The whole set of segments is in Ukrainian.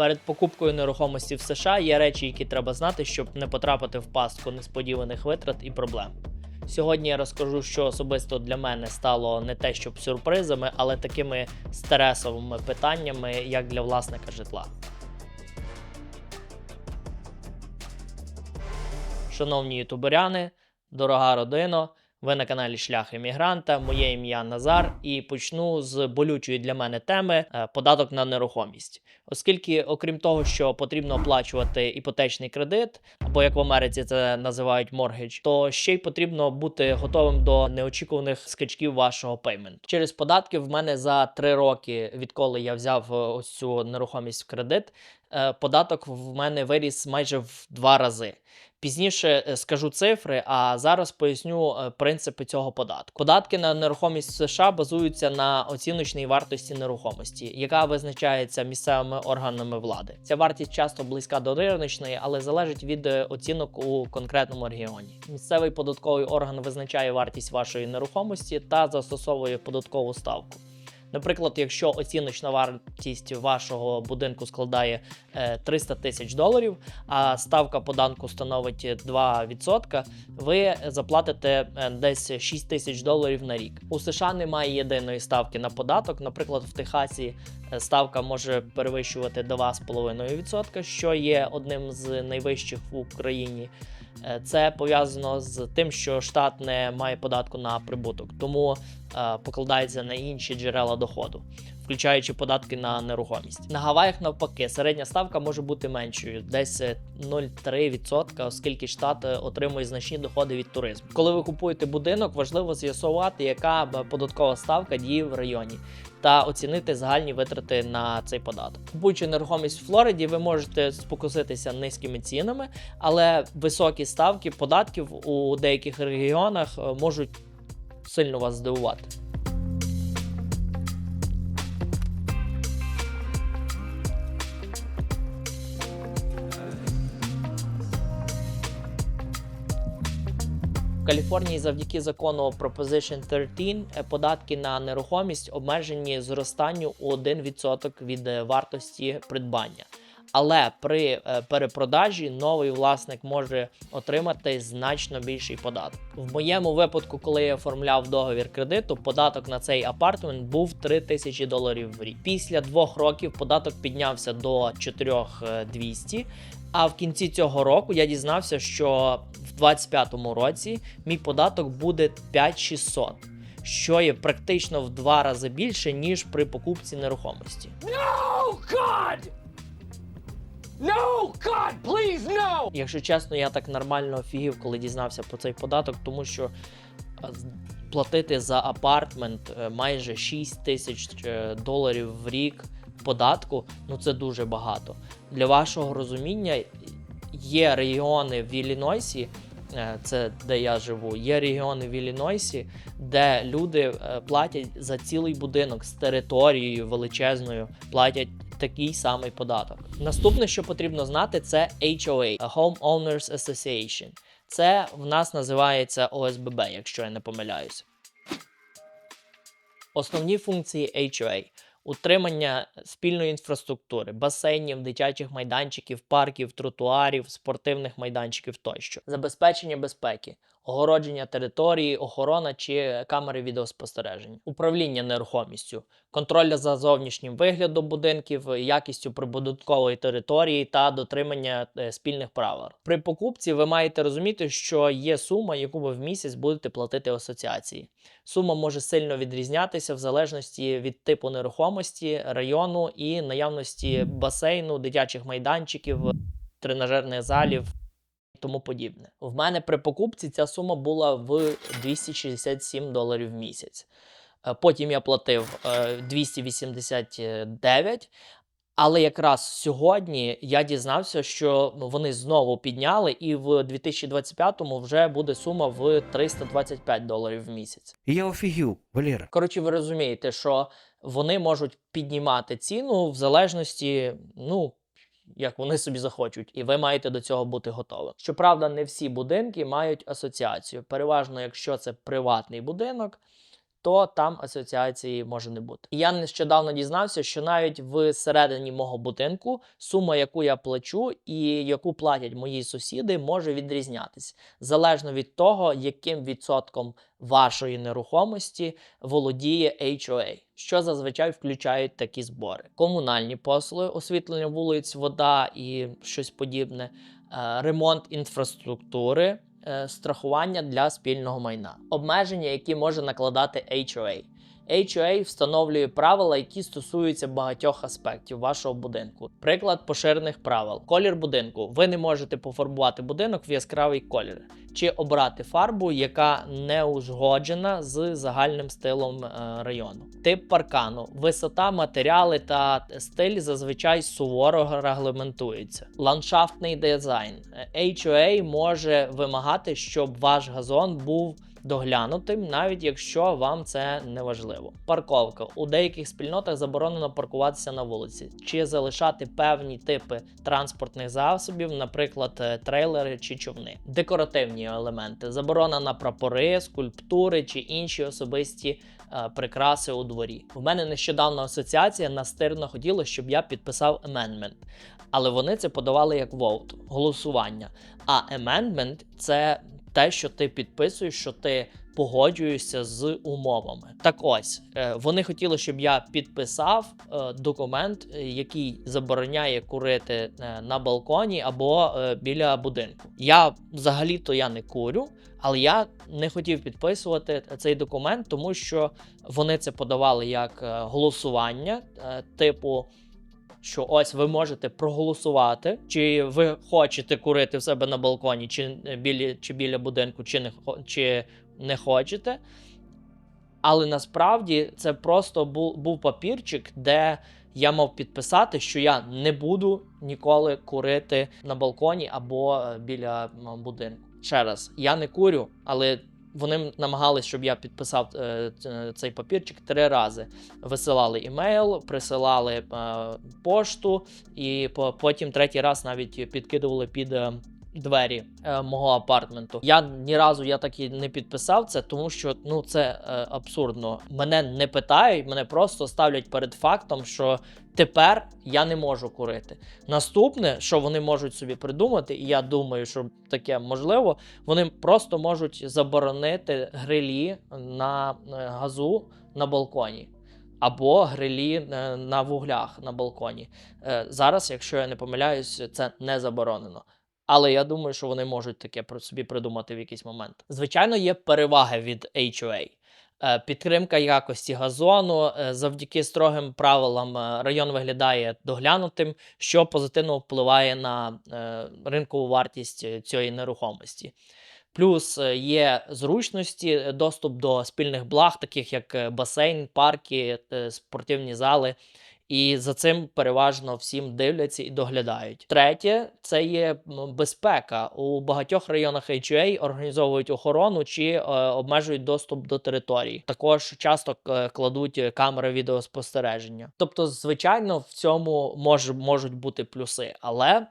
Перед покупкою нерухомості в США є речі, які треба знати, щоб не потрапити в пастку несподіваних витрат і проблем. Сьогодні я розкажу, що особисто для мене стало не те, щоб сюрпризами, але такими стресовими питаннями, як для власника житла. Шановні ютуберяни, дорога родино, ви на каналі Шлях Емігранта. Моє ім'я Назар, і почну з болючої для мене теми е, податок на нерухомість. Оскільки, окрім того, що потрібно оплачувати іпотечний кредит, або як в Америці це називають моргідж, то ще й потрібно бути готовим до неочікуваних скачків вашого пейменту. Через податки в мене за три роки, відколи я взяв е, ось цю нерухомість в кредит, е, податок в мене виріс майже в два рази. Пізніше е, скажу цифри, а зараз поясню е, принципи цього податку. Податки на нерухомість в США базуються на оціночній вартості нерухомості, яка визначається місцевими органами влади. Ця вартість часто близька до риночної, але залежить від е, оцінок у конкретному регіоні. Місцевий податковий орган визначає вартість вашої нерухомості та застосовує податкову ставку. Наприклад, якщо оціночна вартість вашого будинку складає е, 300 тисяч доларів, а ставка податку становить 2%, ви заплатите е, десь 6 тисяч доларів на рік. У США немає єдиної ставки на податок. Наприклад, в Техасі е, ставка може перевищувати 2,5%, що є одним з найвищих в Україні. Е, Це пов'язано з тим, що штат не має податку на прибуток, тому е, покладається на інші джерела доходу, включаючи податки на нерухомість. На Гаваях навпаки, середня ставка може бути меншою, десь е, 0,3%, оскільки штат е, отримує значні доходи від туризму. Коли ви купуєте будинок, важливо з'ясувати, яка податкова ставка діє в районі. Та оцінити загальні витрати на цей податок. Купуючи нерухомість в Флориді, ви можете спокуситися низькими цінами, але високі ставки податків у деяких регіонах е, можуть сильно вас здивувати. В Каліфорнії завдяки закону Proposition 13 е, податки на нерухомість обмежені зростанню у 1% від е, вартості придбання. Але при е, перепродажі новий власник може отримати значно більший податок. В моєму випадку, коли я оформляв договір кредиту, податок на цей апартмент був 3 тисячі доларів в рік. Після двох років податок піднявся до 4200, а в кінці цього року я дізнався, що в 25-му році мій податок буде 5600, що є практично в два рази більше, ніж при покупці нерухомості. No, God! No, God, please, no! Якщо чесно, я так нормально офігів, коли дізнався про цей податок, тому що е, платити за апартмент е, майже 6 тисяч е, доларів в рік податку, ну це дуже багато. Для вашого розуміння є регіони в Іллінойсі, це де я живу, є регіони в Іллінойсі, де люди платять за цілий будинок з територією величезною, платять такий самий податок. Наступне, що потрібно знати, це HOA – Home Owners Association. Це в нас називається ОСББ, якщо я не помиляюся. Основні функції HOA – утримання спільної інфраструктури, басейнів, дитячих майданчиків, парків, тротуарів, спортивних майданчиків тощо, забезпечення безпеки, огородження території, охорона чи камери відеоспостереження, управління нерухомістю, контроль за зовнішнім виглядом будинків, якістю прибудинкової території та дотримання е, спільних правил. При покупці ви маєте розуміти, що є сума, яку ви в місяць будете платити асоціації. Сума може сильно відрізнятися в залежності від типу нерухомості, району і наявності басейну, дитячих майданчиків, тренажерних залів. Тому подібне. В мене при покупці ця сума була в 267 доларів в місяць. Е, Потім я платив е, 289. Але якраз сьогодні я дізнався, що вони знову підняли, і в 2025-му вже буде сума в 325 доларів в місяць. Я офігів, Валера. Коротше, ви розумієте, що вони можуть піднімати ціну в залежності, ну. Як вони собі захочуть, і ви маєте до цього бути готові. Щоправда, не всі будинки мають асоціацію. Переважно, якщо це приватний будинок, то там асоціації може не бути. Я нещодавно дізнався, що навіть в середині мого будинку сума, яку я плачу і яку платять мої сусіди, може відрізнятися залежно від того, яким відсотком вашої нерухомості володіє HOA, що зазвичай включають такі збори: комунальні послуги, освітлення вулиць, вода і щось подібне, е, ремонт інфраструктури, страхування для спільного майна, обмеження, які може накладати HOA. HOA встановлює правила, які стосуються багатьох аспектів вашого будинку. Приклад поширених правил: колір будинку. Ви не можете пофарбувати будинок в яскравий колір чи обрати фарбу, яка не узгоджена з загальним стилом е, району. Тип паркану, висота, матеріали та стиль зазвичай суворо регламентуються. Ландшафтний дизайн. HOA може вимагати, щоб ваш газон був доглянутим, навіть якщо вам це не важливо. Парковка у деяких спільнотах заборонено паркуватися на вулиці чи залишати певні типи транспортних засобів, наприклад, е, трейлери чи човни. Декоративні елементи, заборона на прапори, скульптури чи інші особисті. е, Прикраси у дворі. У мене нещодавно асоціація настирно хотіла, щоб я підписав amendment. Але вони це подавали як vote, голосування. А amendment – це те, що ти підписуєш, що ти погоджуєшся з умовами. Так ось е, вони хотіли, щоб я підписав е, документ, е, який забороняє курити на балконі або біля будинку. Я взагалі-то я не курю, але я не хотів підписувати цей документ, тому що вони це подавали як голосування, типу що ось ви можете проголосувати, чи ви хочете курити в себе на балконі, чи біля, чи біля будинку, чи не, чи не хочете. Але насправді це просто був, був папірчик, де я мав підписати, що я не буду ніколи курити на балконі або е, біля будинку. Ще раз, я не курю, але вони намагались, щоб я підписав е, цей папірчик три рази. Висилали імейл, присилали е, пошту, і по- потім третій раз навіть підкидували під. е, Двері е, мого апартменту. Я ні разу я так і не підписав це, тому що ну це е, абсурдно. Мене не питають, мене просто ставлять перед фактом, що тепер я не можу курити. Наступне, що вони можуть собі придумати, і я думаю, що таке можливо, вони просто можуть заборонити грилі на е, газу на балконі. Або грилі е, на вуглях на балконі. Е, Зараз, якщо я не помиляюсь, це не заборонено. Але я думаю, що вони можуть таке про собі придумати в якийсь момент. Звичайно, є переваги від HOA. Е, Підтримка якості газону е, завдяки строгим правилам е, район виглядає доглянутим, що позитивно впливає на ринкову вартість цієї нерухомості. Плюс є зручності, доступ до спільних благ, таких як басейн, парки, спортивні зали. І за цим переважно всім дивляться і доглядають. Третє це є безпека. У багатьох районах HOA організовують охорону чи е, обмежують доступ до територій. Також часто е, кладуть камери відеоспостереження. Тобто, звичайно, в цьому мож, можуть бути плюси, але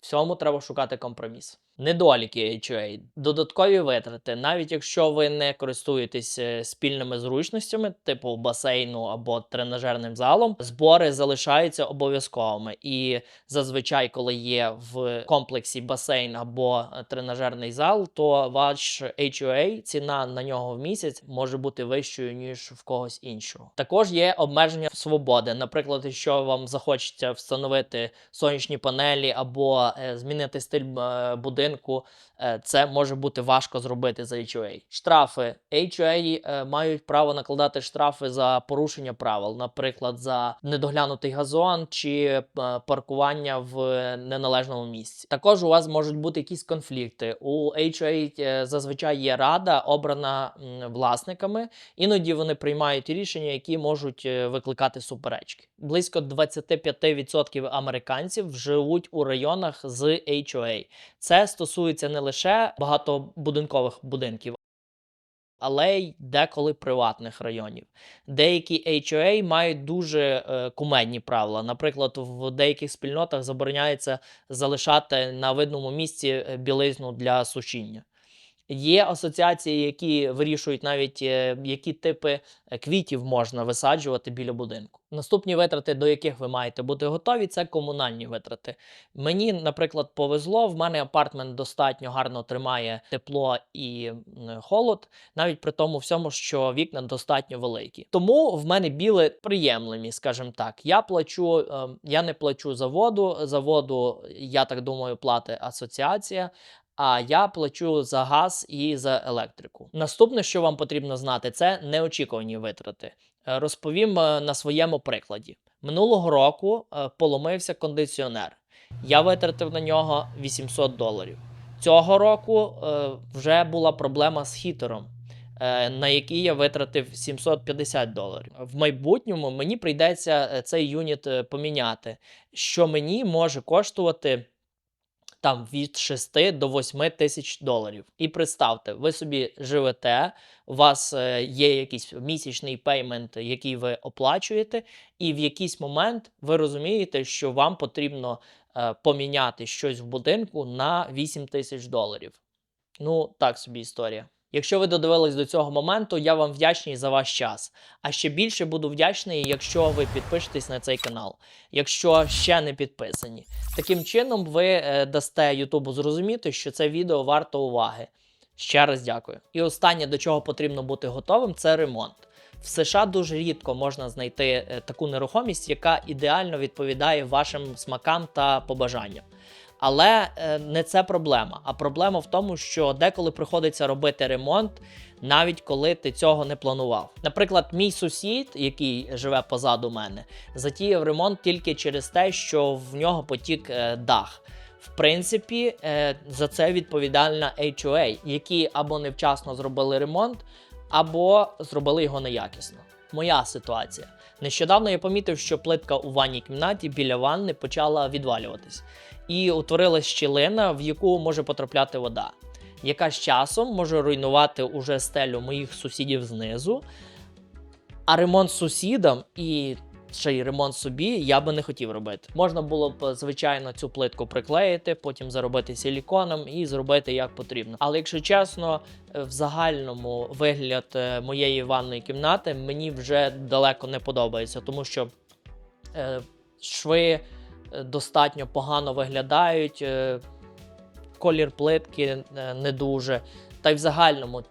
в цьому треба шукати компроміс. Недоліки HOA, додаткові витрати, навіть якщо ви не користуєтесь е, спільними зручностями, типу басейну або тренажерним залом, збори залишаються обов'язковими. І зазвичай, коли є в комплексі басейн або е, тренажерний зал, то ваш HOA, ціна на нього в місяць може бути вищою ніж в когось іншого. Також є обмеження свободи. Наприклад, якщо вам захочеться встановити сонячні панелі або е, змінити стиль е, будинку, це може бути важко зробити за HOA. Штрафи HOA е, мають право накладати штрафи за порушення правил, наприклад, за недоглянутий газон чи е, паркування в неналежному місці. Також у вас можуть бути якісь конфлікти. У HOA е, зазвичай є рада, обрана власниками. Іноді вони приймають рішення, які можуть е, викликати суперечки. Близько 25% американців живуть у районах з HOA. Це стосується не лише багатобудинкових будинків. Але й деколи приватних районів. Деякі HOA мають дуже е, куменні правила. Наприклад, в деяких спільнотах забороняється залишати на видному місці е, білизну для сушіння. Є асоціації, які вирішують навіть е, які типи е, квітів можна висаджувати біля будинку. Наступні витрати, до яких ви маєте бути готові, це комунальні витрати. Мені, наприклад, повезло. В мене апартмент достатньо гарно тримає тепло і холод, навіть при тому всьому, що вікна достатньо великі. Тому в мене біли приємлемі, скажімо так. Я плачу, е, я не плачу за воду. За воду, я так думаю, платить асоціація. А я плачу за газ і за електрику. Наступне, що вам потрібно знати, це неочікувані витрати. Е, Розповім е, на своєму прикладі. Минулого року е, поломився кондиціонер. Я витратив на нього 800 доларів. Цього року вже була проблема з хітером, на який я витратив 750 доларів. В майбутньому мені прийдеться цей юніт поміняти, що мені може коштувати там від 6 до 8 тисяч доларів. І представте, ви собі живете, у вас е, є якийсь місячний пеймент, який ви оплачуєте, і в якийсь момент ви розумієте, що вам потрібно е, поміняти щось в будинку на 8 тисяч доларів. Ну, так собі історія. Якщо ви додивились до цього моменту, я вам вдячний за ваш час. А ще більше буду вдячний, якщо ви підпишетесь на цей канал, якщо ще не підписані. Таким чином, ви е, дасте Ютубу зрозуміти, що це відео варто уваги. Ще раз дякую. І останнє, до чого потрібно бути готовим, це ремонт. В США дуже рідко можна знайти е, таку нерухомість, яка ідеально відповідає вашим смакам та побажанням. Але е, не це проблема. А проблема в тому, що деколи приходиться робити ремонт, навіть коли ти цього не планував. Наприклад, мій сусід, який живе позаду мене, затіяв ремонт тільки через те, що в нього потік е, дах. В принципі, е, за це відповідальна HOA, які або невчасно зробили ремонт, або зробили його неякісно. Моя ситуація. Нещодавно я помітив, що плитка у ванній кімнаті біля ванни почала відвалюватись, і утворилась щілина, в яку може потрапляти вода, яка з часом може руйнувати уже стелю моїх сусідів знизу. А ремонт сусідам і ще й ремонт собі я би не хотів робити. Можна було б, звичайно, цю плитку приклеїти, потім заробити силіконом і зробити як потрібно. Але якщо чесно, в загальному вигляд е, моєї ванної кімнати мені вже далеко не подобається, тому що е, шви достатньо погано виглядають, е, колір плитки е, не дуже. Та й в загальному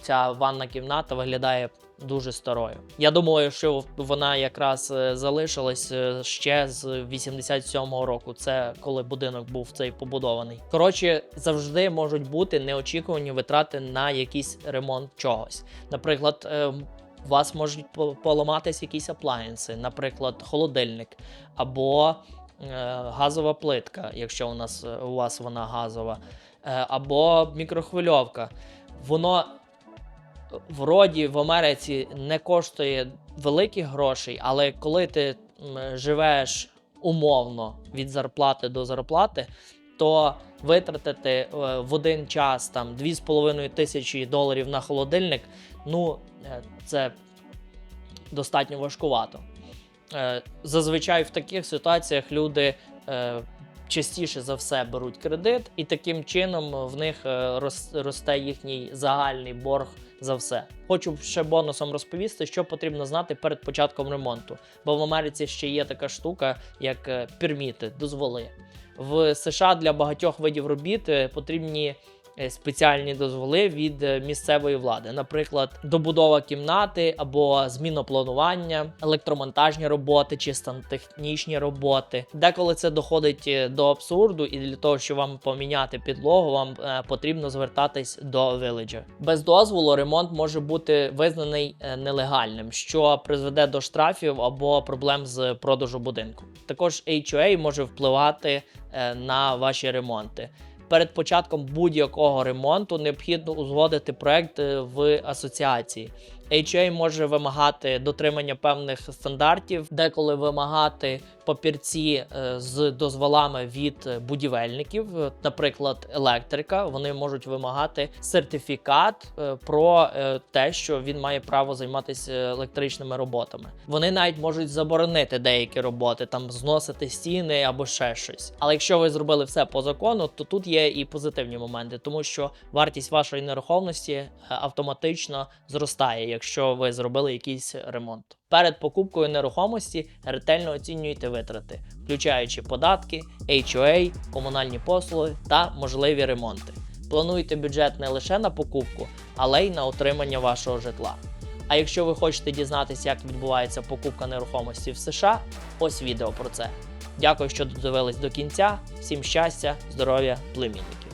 ця ванна кімната виглядає дуже старою. Я думаю, що вона якраз е, залишилась ще з 87-го року. Це коли будинок був цей побудований. Коротше, завжди можуть бути неочікувані витрати на якийсь ремонт чогось. Наприклад, у вас можуть поламатись якісь аплаєнси, наприклад, холодильник або газова плитка, якщо у нас е, у вас вона газова, е, або мікрохвильовка. Воно вроді в Америці не коштує великих грошей, але коли ти живеш умовно від зарплати до зарплати, то витратити е, в один час там 2,5 тисячі доларів на холодильник, ну е, це достатньо важкувато. Е, Зазвичай в таких ситуаціях люди е, частіше за все беруть кредит, і таким чином в них е, росте їхній загальний борг за все. Хочу ще бонусом розповісти, що потрібно знати перед початком ремонту. Бо в Америці ще є така штука, як перміти, дозволи. В США для багатьох видів робіт потрібні спеціальні дозволи від е, місцевої влади, наприклад, добудова кімнати або зміна планування, електромонтажні роботи чи сантехнічні роботи. Деколи це доходить е, до абсурду, і для того, щоб вам поміняти підлогу, вам е, потрібно звертатись до виледжа. Без дозволу ремонт може бути визнаний е, нелегальним, що призведе до штрафів або проблем з продажу будинку. Також HOA може впливати е, на ваші ремонти. Перед початком будь-якого ремонту необхідно узгодити проект е, в асоціації. HA може вимагати дотримання певних стандартів, деколи вимагати, папірці е, з дозволами від будівельників, е, наприклад, електрика, вони можуть вимагати сертифікат е, про те, що він має право займатися електричними роботами. Вони навіть можуть заборонити деякі роботи, там зносити стіни або ще щось. Але якщо ви зробили все по закону, то тут є і позитивні моменти, тому що вартість вашої нерухомості автоматично зростає, якщо ви зробили якийсь ремонт. Перед покупкою нерухомості ретельно оцінюйте витрати, включаючи податки, HOA, комунальні послуги та можливі ремонти. Плануйте бюджет не лише на покупку, але й на отримання вашого житла. А якщо ви хочете дізнатися, як відбувається покупка нерухомості в США, ось відео про це. Дякую, що додивились до кінця. Всім щастя, здоров'я, племінників.